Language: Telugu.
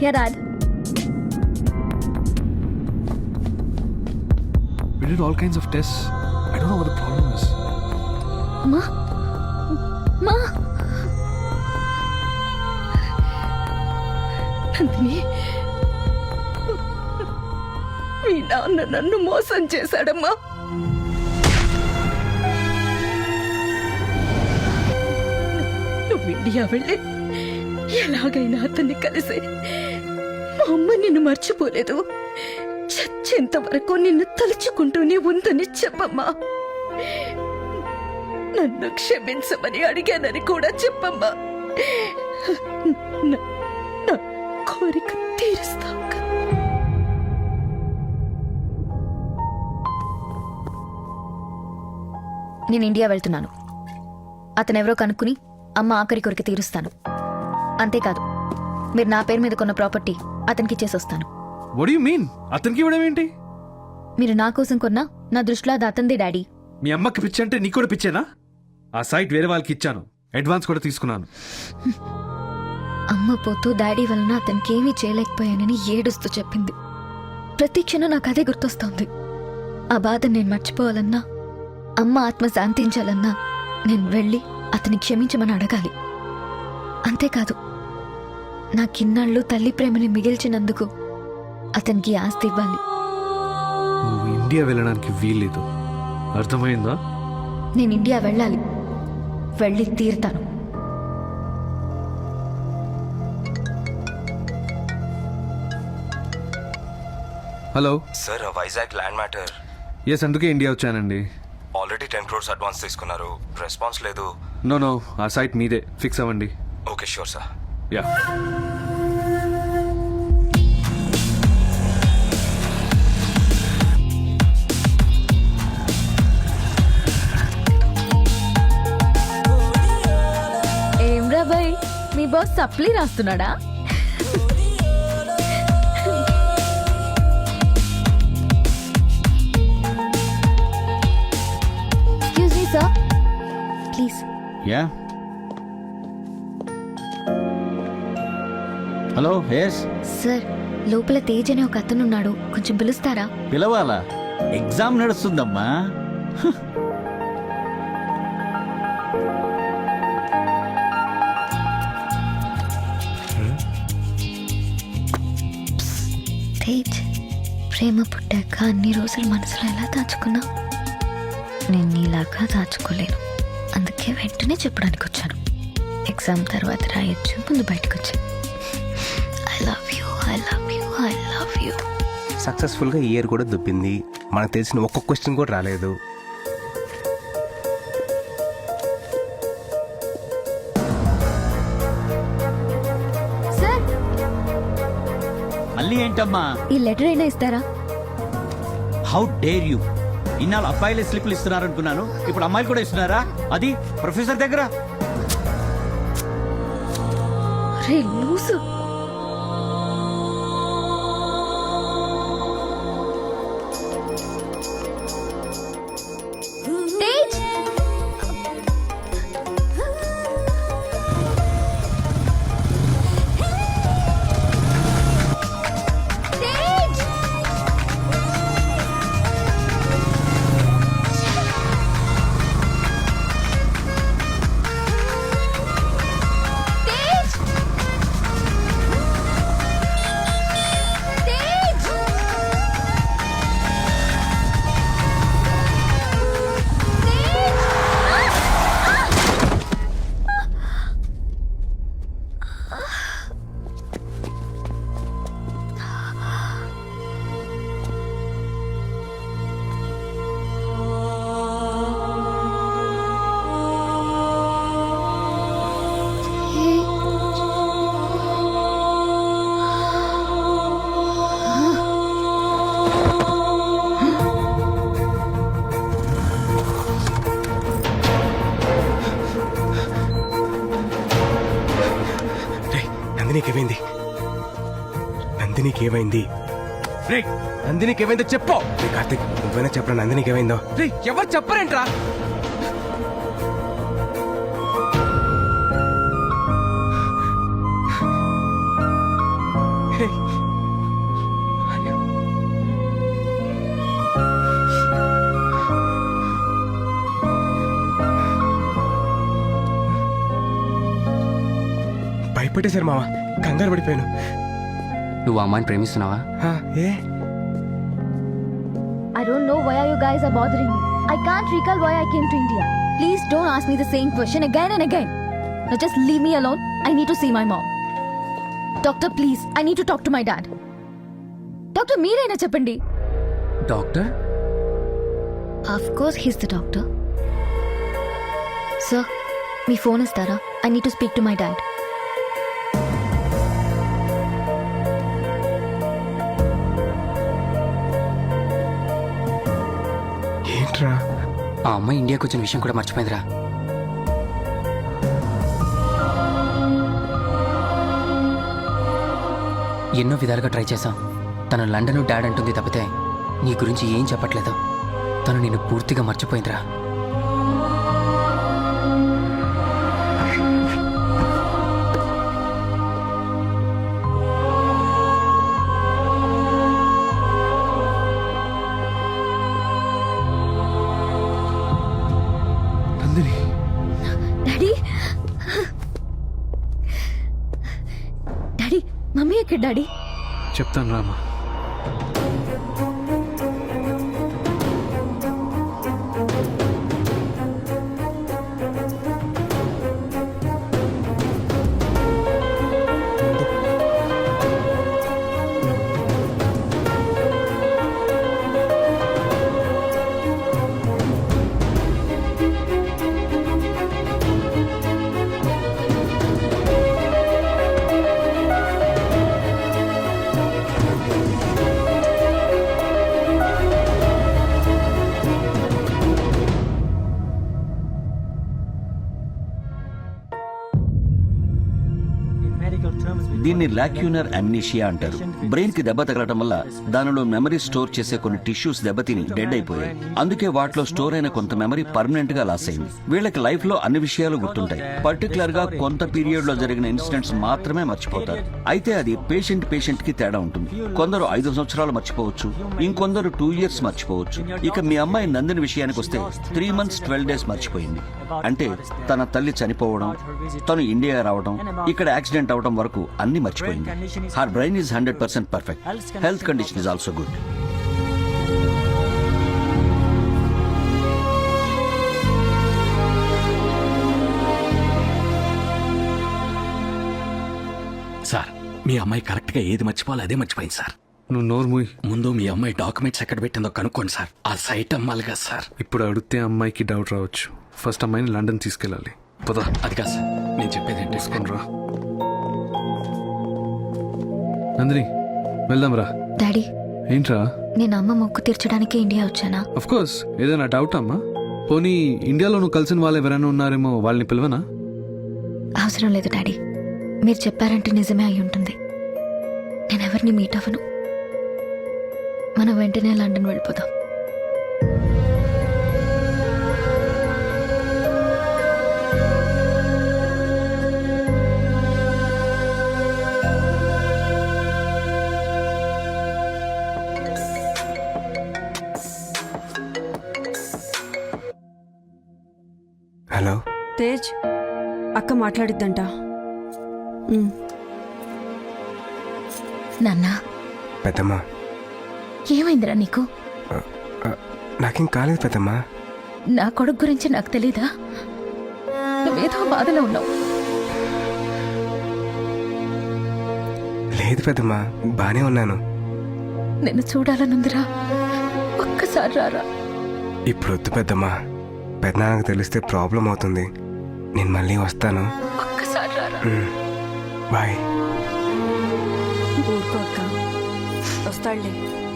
Yeah, Dad. We did all kinds of tests. I don't know what the problem is. Ma? Ma? Nandini మీ నాన్న నన్ను మోసం చేశాడమ్మా నువ్వు ఇండియా వెళ్ళి ఎలాగైనా అతన్ని కలిసి అమ్మ నిన్ను మర్చిపోలేదు. చచ్చేంత వరకు నిన్ను తలుచుకుంటూనే ఉందని చెప్పమ్మా. నన్ను క్షమించమని అడిగానని కూడా చెప్పమ్మా. నా- కోరిక తీరుస్తావు కదా. నేను ఇండియా వెళ్తున్నాను. అతను ఎవరో కనుక్కుని అమ్మ ఆఖరి కొరికి తీరుస్తాను. అంతేకాదు మీరు నా పేరు మీద కొన్న ప్రాపర్టీ అతనికి ఇచ్చేసి వస్తాను? అతనికి ఇవ్వడం ఏంటి? మీరు నా కోసం కొన్న నా దృష్టిలో అది అతంది డాడీ. మీ అమ్మకి పిచ్చి అంటే నీకు కూడా పిచ్చేనా? ఆ సైట్ వేరే వాళ్ళకి ఇచ్చాను. అడ్వాన్స్ కూడా తీసుకున్నాను. అమ్మ పోతూ డాడీ వలన అతనికి ఏమీ చేయలేకపోయానని ఏడుస్తూ చెప్పింది. ప్రతి క్షణం నాకు అదే గుర్తొస్తోంది. ఆ బాధ నేను మర్చిపోవాలన్నా అమ్మ ఆత్మ శాంతించాలన్నా నేను వెళ్ళి అతని క్షమించమని అడగాలి. అంతేకాదు నా కిన్నాళ్ళు తల్లి ప్రేమని మిగిల్చినందుకు అతనికి ఆస్తి ఇవ్వాలి. నువ్వు ఇండియా వెళ్ళడానికి వీల్లేదు. అర్థమైందా? నేను ఇండియా వెళ్ళాలి. వెళ్ళి తీరుతాను. Hello. Sir Vizag land matter. Yes అందుకే ఇండియా వచ్చానండి. ఆల్రెడీ టెన్ క్రోర్స్ అడ్వాన్స్ తీసుకున్నారు. రెస్పాన్స్ లేదు. నో నో ఆ సైట్ మీదే. ఫిక్స్ అవ్వండి. Okay sure sir. యా ఏం రాబాయ్ మీ బాస్ సప్లీ రాస్తున్నాడా? Excuse me sir please yeah hello yes sir లోపల తేజ్ అనే ఒక అతను ఉన్నాడు కొంచెం పిలుస్తారా? పిలవాలా? ఎగ్జామ్ నడుస్తుందమ్మా. తేజ్ ప్రేమ పుట్టాక అన్ని రోజులు మనసులో ఎలా దాచుకున్నా నేను నీలాగా దాచుకోలేను. అందుకే వెంటనే చెప్పడానికి వచ్చాను ఎగ్జామ్ తర్వాత రాయొచ్చు ముందు బయటకు వచ్చి I love you I love you I love you సక్సెస్ఫుల్గా ఇయర్ కూడా దుబ్బింది. మనకు తెలిసిన ఒక్క క్వశ్చన్ కూడా రాలేదు. సార్! మళ్ళీ ఏంటమ్మా? ఈ లెటర్ అయినా ఇస్తారా? హౌ డేర్ యూ ఇన్నాళ్ళు అబ్బాయిలే స్లిప్లు ఇస్తున్నారు అనుకున్నాను ఇప్పుడు అమ్మాయిలు కూడా ఇస్తున్నారా? అది ప్రొఫెసర్ దగ్గర. రే లూసు! నందినికి ఏమైంది నందినికి ఏమైందో చెప్పు కార్తిక్ నువ్వైనా చెప్పరా నందినికి ఏమైందో ఎవరు చెప్పరేంట్రా? భయపెట్టేశారు మావా. కంగారు పడిపోయాను. నువ్వు ఆ అమ్మాయిని ప్రేమిస్తున్నావా హా, ఏ I don't know why you guys are bothering me. I can't recall why I came to India. Please don't ask me the same question again and again. Now just leave me alone. I need to see my mom. Doctor, please. I need to talk to my dad. Doctor మీరైనా చెప్పండి doctor of course he's the doctor sir me phone ఇస్తారా I need to speak to my dad ఏంట్రా ఆ అమ్మాయి ఇండియాకి వచ్చిన విషయం కూడా మర్చిపోయిందిరా. ఎన్నో విధాలుగా ట్రై చేశాం. తను లండన్ డాడ్ అంటుంది తప్పితే నీ గురించి ఏం చెప్పట్లేదు. తను నిన్ను పూర్తిగా మర్చిపోయిందిరా. డాడీ? చెప్తాను రామా. దీన్ని లాక్యూనర్ అమ్నీషియా అంటారు. బ్రెయిన్కి దెబ్బ తగలటం వల్ల దానిలో మెమరీ స్టోర్ చేసే కొన్ని టిష్యూస్ దెబ్బతిని డెడ్ అయిపోయాయి. అందుకే వాటిలో స్టోర్ అయిన కొంత మెమరీ పర్మనెంట్గా లాస్ అయింది. వీళ్ళకి లైఫ్లో అన్ని విషయాలు గుర్తుంటాయి. పర్టికులర్గా కొంత పీరియడ్లో జరిగిన ఇన్సిడెంట్స్ మాత్రమే మర్చిపోతారు. అయితే అది పేషెంట్ పేషెంట్కి తేడా ఉంటుంది. కొందరు ఐదు సంవత్సరాలు మర్చిపోవచ్చు. ఇంకొందరు టూ ఇయర్స్ మర్చిపోవచ్చు. ఇక మీ అమ్మాయి నందిని విషయానికి వస్తే త్రీ మంత్స్ ట్వెల్వ్ డేస్ మర్చిపోయింది. అంటే తన తల్లి చనిపోవడం తను ఇండియా రావడం ఇక్కడ యాక్సిడెంట్ అవడం వరకు అన్ని మర్చిపోయింది. Her brain is hundred percent perfect health condition is also good sir మీ అమ్మాయి కరెక్ట్గా ఏది మర్చిపోవాలి అదే మర్చిపోయింది సార్. నువ్వు నోరు మూయి. ముందు మీ అమ్మాయి డాక్యుమెంట్స్ ఎక్కడ పెట్టిందో కనుక్కోండి సార్. ఆ సైట్ అమ్మాలి కదా సార్. ఇప్పుడు అడిగితే అమ్మాయికి డౌట్ రావచ్చు. ఫస్ట్ అమ్మాయిని లండన్ తీసుకెళ్ళాలి. పదా. అది కాదు సార్ నేను చెప్పేది ఏంటి తీసుకొని నందిని వెళ్దాం రా. డాడీ. ఏంట్రా? నేను అమ్మ మొక్కు తీర్చడానికి ఇండియా వచ్చానా? అఫ్ కోర్స్ ఏదైనా డౌట్ అమ్మా? పోనీ ఇండియాలో నువ్వు కలిసిన వాళ్ళు ఎవరైనా ఉన్నారేమో వాళ్ళని పిలవనా? అవసరం లేదు డాడీ. మీరు చెప్పారంటే నిజమే అయి ఉంటుంది. నేను ఎవరిని మీట్ అవ్వను. మనం వెంటనే లండన్ వెళ్ళిపోదాం. తేజ్ అక్క మాట్లాడిద్దంట. నాన్న. పెద్దమ్మా. ఏమైందిరా నీకు? నాకేం కాలేదు పెద్దమ్మా. నా కొడుకు గురించి నాకు తెలీదా? నువ్వేదో బాధలో ఉన్నావు. లేదు పెద్దమ్మా బానే ఉన్నాను. నిన్ను చూడాలనుందిరా ఒక్కసారి రారా. ఇప్పుడు వద్దు పెద్దమ్మా. పెద్దనాన్నకు తెలిస్తే ప్రాబ్లం అవుతుంది. నేను మళ్ళీ వస్తాను. ఒక్కసారి రారా? బాయ్. ఊరుకో అక్క. వస్తాడులే.